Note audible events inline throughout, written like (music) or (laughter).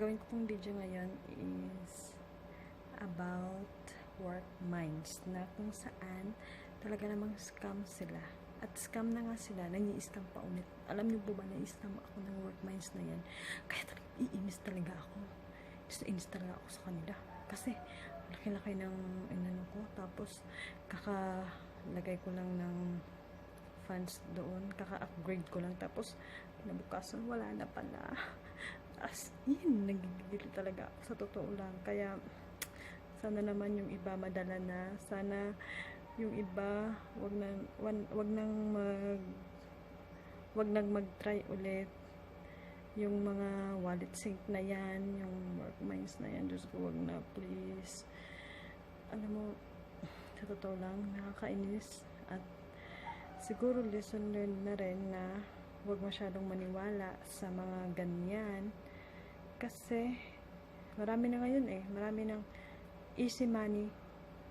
video ngayon is about work minds na kung saan talaga namang scam sila. At scam na nga sila, nangi-scam pa ulit. Alam niyo po ba na scam ako ng work minds na yan? Kaya talaga, iinis talaga ako. Just inis talaga ako sa kanila. Kasi, laki-laki ng inano ko. Tapos, kakalagay ko lang ng funds doon. Kaka-upgrade ko lang. Tapos, kinabukasan, wala na pala. As in, nagigigil talaga ako sa totoo lang. Kaya, sana naman yung iba madala na. Sana yung iba, wag na wag, nang mag wag nang mag-try ulit yung mga wallet sync na yan, yung work minds na yan, Diyos ko, wag na, please. Alam mo, sa totoo lang, nakakainis. At siguro lesson learned na rin na wag masyadong maniwala sa mga ganyan. Kasi, marami na ngayon eh, marami ng easy money,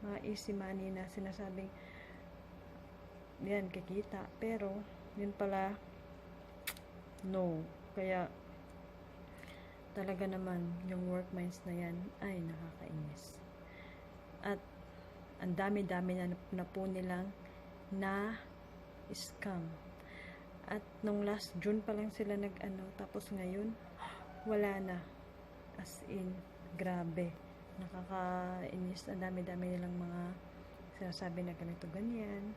mga easy money na sinasabing yan, kikita. Pero, yun pala, no. Kaya, talaga naman, yung work minds na yan ay nakakainis. At, ang dami-dami na, na po nilang na scam. At, nung last June pa lang sila nag-ano, tapos ngayon, wala na. As in, grabe. Nakakainis. Ang dami-dami nilang mga sinasabi na ganito, ganyan.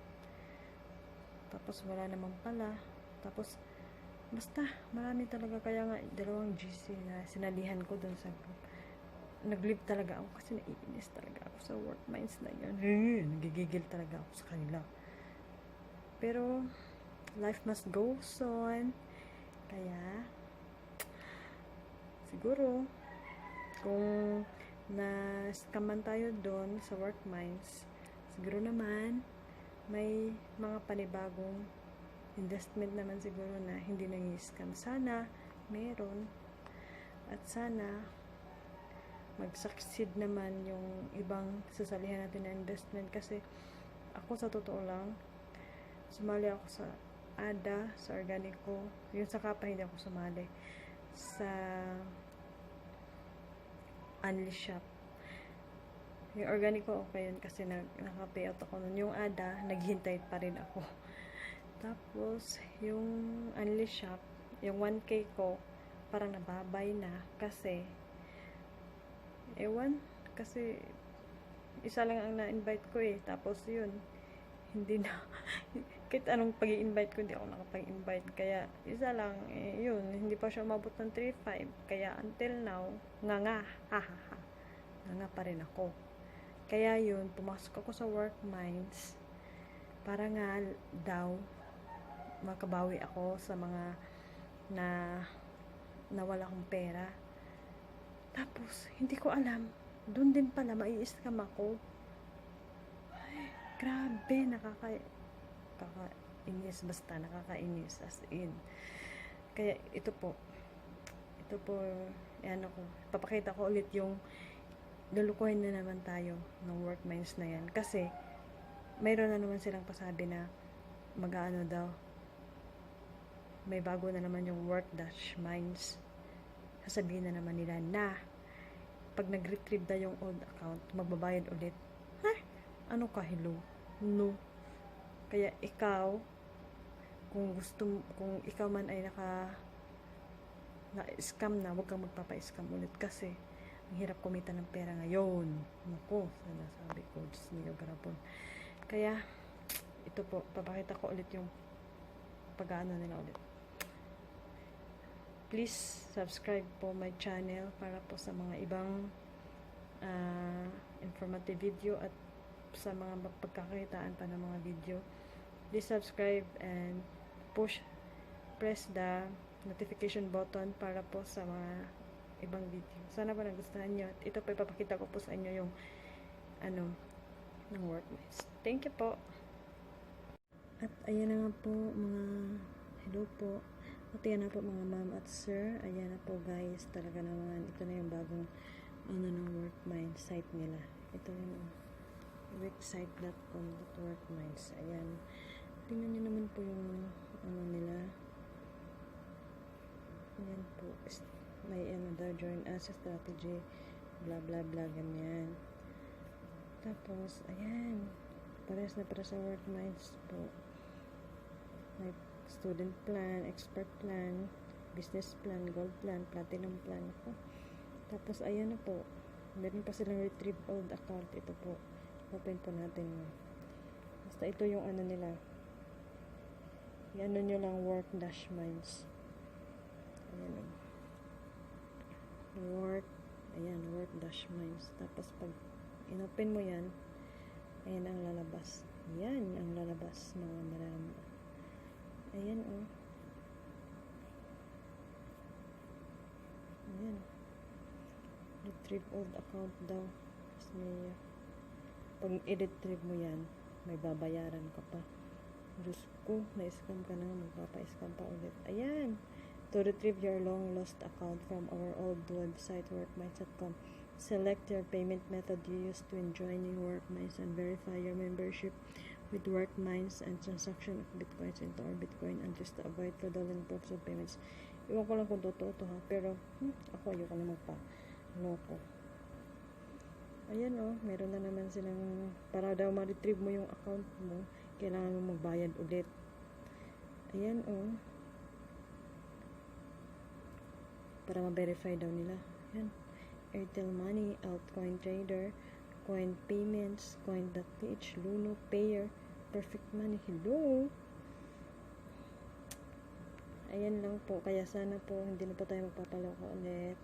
Tapos, wala naman pala. Tapos, Basta, marami talaga. Kaya nga, dalawang GC na sinalihan ko dun sa group. Nag-leave talaga ako kasi naiinis talaga ako sa work minds na yan. (laughs) Nagigigil talaga ako sa kanila. Pero, life must go on. Kaya, siguro, kung na-scam man tayo doon sa work minds, siguro naman, may mga panibagong investment naman siguro na hindi nang scam Sana, meron. At sana, mag-succeed naman yung ibang sasalihan natin na investment. Kasi, ako sa totoo lang, sumali ako sa ADA, sa organico. Yung sa kapa, hindi ako sumali. Sa Unli Shop. Yung organico, okay yun kasi nag, naka-payout ako nun. Yung ADA, naghintay pa rin ako. (laughs) Tapos, yung Unli Shop, yung 1K ko, parang nababay na kasi, ewan, kasi, isa lang ang na-invite ko eh. Tapos, yun, hindi na, (laughs) kahit anong pag invite ko, hindi ako nakapag-invite. Kaya, isa lang, eh, yun, hindi pa siya umabot ng 3.5. Kaya, until now, nga nga, ha ha ha, nga nga pa rin ako. Kaya yun, pumasok ako sa work minds para nga daw makabawi ako sa mga na nawala kong pera. Tapos, hindi ko alam. Doon din pala, mai-scam ako. Ay, grabe, nakaka... Kakainis, basta nakakainis, as in. Kaya, ito po. Ito po, ano ko, papakita ko ulit yung lulukuhin na naman tayo ng work minds na yan. Kasi, mayroon na naman silang pasabi na mag-ano daw, may bago na naman yung work dash minds. Sasabihin na naman nila na pag nag-retrieve na yung old account, magbabayad ulit. Ha? Ano ka, hello? No. Kaya ikaw, kung gusto, kung ikaw man ay naka na-scam na, huwag kang magpapa-scam ulit kasi ang hirap kumita ng pera ngayon. Naku, sinasabi ko, Diyos niyo, garapon. Kaya, ito po, papakita ko ulit yung pag-ano nila ulit. Please subscribe po my channel para po sa mga ibang uh, informative video at sa mga pagkakakitaan pa ng mga video. Please subscribe and push, press the notification button para po sa mga ibang video. Sana po nagustuhan nyo. At ito po ipapakita ko po sa inyo yung ano, ng workmates. Thank you po. At ayan na nga po mga hello po. At ayan na po mga ma'am at sir. Ayan na po guys. Talaga naman. Ito na yung bagong ano ng workmind site nila. Ito yung website.com.workminds. Ayan. Tingnan nyo naman po yung ano nila. Ayan po. may ano daw, join us strategy, blah blah blah, ganyan. Tapos, ayan, pares na para sa work minds po. May student plan, expert plan, business plan, gold plan, platinum plan po. Tapos, ayan na po. Meron pa silang retrieve old account. Ito po. Open po natin. Basta ito yung ano nila. Yan nyo lang work dash minds. Ayan. Work. Ayan, work dash minds. Tapos pag inopen mo yan, ayan ang lalabas. Yan ang lalabas mga marami. Ayan o. Ayan. Retrieve old account daw. Tapos may, pag i-retrieve mo yan, may babayaran ka pa. Diyos ko, na-scam ka na, magpapa-scam pa ulit. Ayan. To retrieve your long lost account from our old website, workminds.com, select your payment method you use to enjoy new Workminds and verify your membership with Workminds and transaction of Bitcoins into our Bitcoin address to avoid fraudulent proofs of payments. Iwan ko lang kung totoo to ha, pero hmm, ako ayoko na magpa loko. Ayan oh, meron na naman silang, para daw ma-retrieve mo yung account mo, kailangan mo magbayad ulit. Ayan oh. Para ma-verify daw nila. Ayan. Airtel Money, Altcoin Trader, Coin Payments, Coin.ph, Luno, Payer, Perfect Money. Hello! Ayan lang po. Kaya sana po, hindi na po tayo magpapaloko ulit.